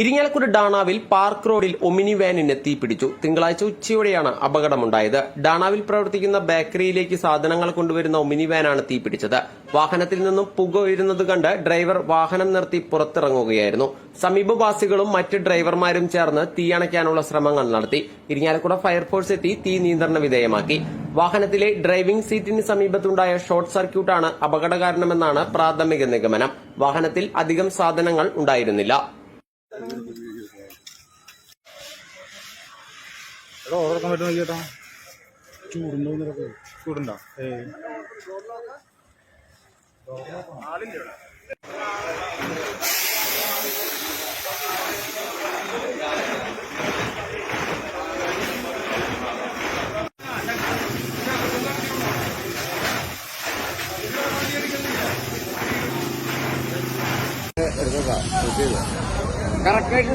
ഇരിങ്ങാലക്കുട ഡാണാവിൽ പാർക്ക് റോഡിൽ ഒമിനി വാനിന് തീപിടിച്ചു തിങ്കളാഴ്ച ഉച്ചയോടെയാണ് അപകടമുണ്ടായത്. ഡാണാവിൽ പ്രവർത്തിക്കുന്ന ബേക്കറിയിലേക്ക് സാധനങ്ങൾ കൊണ്ടുവരുന്ന ഒമിനി വാനാണ് തീപിടിച്ചത് വാഹനത്തിൽ നിന്നും പുക ഉയരുന്നത് കണ്ട് ഡ്രൈവർ വാഹനം നിർത്തി പുറത്തിറങ്ങുകയായിരുന്നു. സമീപവാസികളും മറ്റ് ഡ്രൈവർമാരും ചേർന്ന് തീയണയ്ക്കാനുള്ള ശ്രമങ്ങൾ നടത്തി. ഇരിങ്ങാലക്കുട ഫയർഫോഴ്സ് എത്തി തീ നിയന്ത്രണ വിധേയമാക്കി. വാഹനത്തിലെ ഡ്രൈവിംഗ് സീറ്റിന് സമീപത്തുണ്ടായ ഷോർട്ട് സർക്യൂട്ടാണ് അപകട കാരണമെന്നാണ് പ്രാഥമിക നിഗമനം. വാഹനത്തിൽ അധികം സാധനങ്ങൾ ഉണ്ടായിരുന്നില്ല. എടാ ഓർക്കാൻ പറ്റുമോ ചേട്ടാ ചൂടുണ്ടോ നിനക്ക്? ചൂടുണ്ടോ? ഏ. കറക്റ്റായിട്ട്